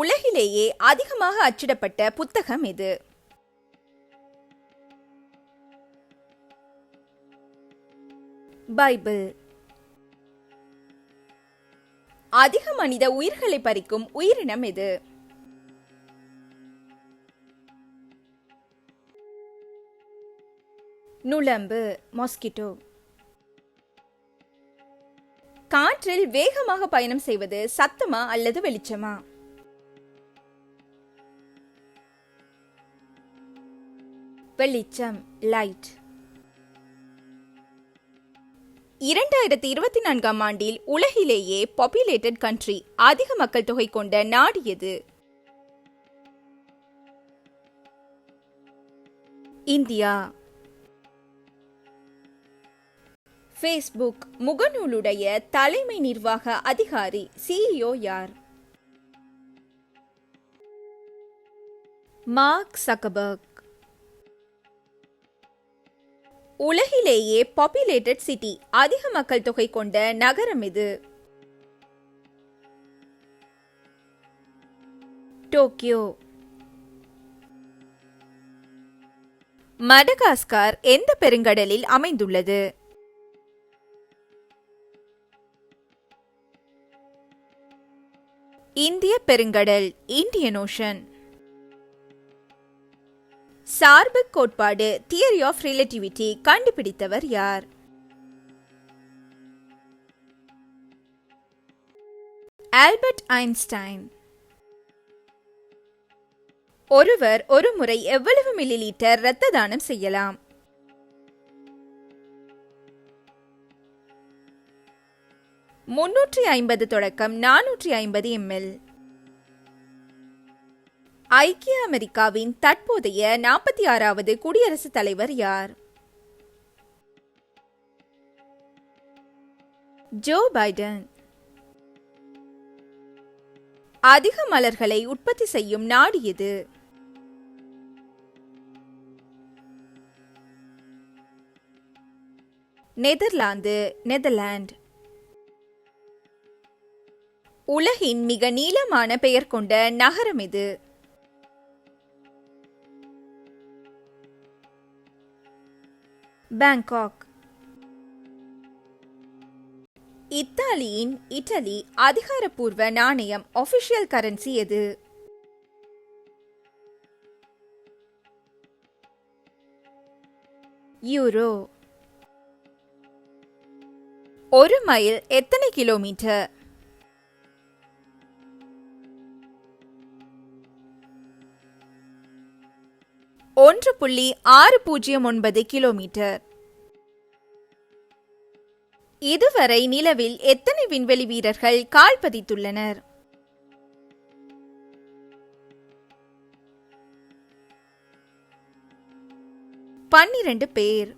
உலகிலேயே அதிகமாக அச்சிடப்பட்ட புத்தகம் எது பைபிள். அதிக மனித உயிர்களை பறிக்கும் உயிரினம் எது நுழம்பு மாஸ்கிட்டோ காற்றில் வேகமாக பயணம் செய்வது சத்தமா அல்லது வெளிச்சமா? வெளிச்சம் லைட் இரண்டாயிரத்தி இருபத்தி நான்காம் ஆண்டில் உலகிலேயே பாப்புலேட்டட் கண்ட்ரி அதிக மக்கள் தொகை கொண்ட நாடு எது? இந்தியா. ஃபேஸ்புக் முகநூலுடைய தலைமை நிர்வாக அதிகாரி சிஇஓ யார்? மார்க் சக்கபர்க் உலகிலேயே பாப்புலேட்டட் சிட்டி அதிக மக்கள் தொகை கொண்ட நகரம் இது. டோக்கியோ. மடகாஸ்கார் எந்த பெருங்கடலில் அமைந்துள்ளது? இந்திய பெருங்கடல் இந்தியன் ஓஷன். சார்பு கோட்பாடு தியரி ஆஃப் ரிலேட்டிவிட்டி கண்டுபிடித்தவர் யார்? Albert Einstein. ஒருவர் ஒரு முறை எவ்வளவு மில்லி லிட்டர் இரத்த தானம் செய்யலாம்? முன்னூற்றி ஐம்பது தொடக்கம் நானூற்றி ஐம்பது எம்எல் ஐக்கிய அமெரிக்காவின் தற்போதைய நாற்பத்தி ஆறாவது குடியரசுத் தலைவர் யார்? Joe Biden. அதிக மலர்களை உற்பத்தி செய்யும் நாடு எது? Netherlands Netherlands. உலகின் மிக நீளமான பெயர் கொண்ட நகரம் இது பேங்காக் இத்தாலியின் இட்டலி அதிகாரப்பூர்வ நாணயம் ஒபிஷியல் கரன்சி எது? யூரோ ஒரு மைல் எத்தனை கிலோமீட்டர் ஒன்று புள்ளி ஆறு பூஜ்ஜியம் ஒன்பது கிலோமீட்டர். இதுவரை நிலவில் எத்தனை விண்வெளி வீரர்கள் கால் பதித்துள்ளனர்? பன்னிரண்டு பேர்.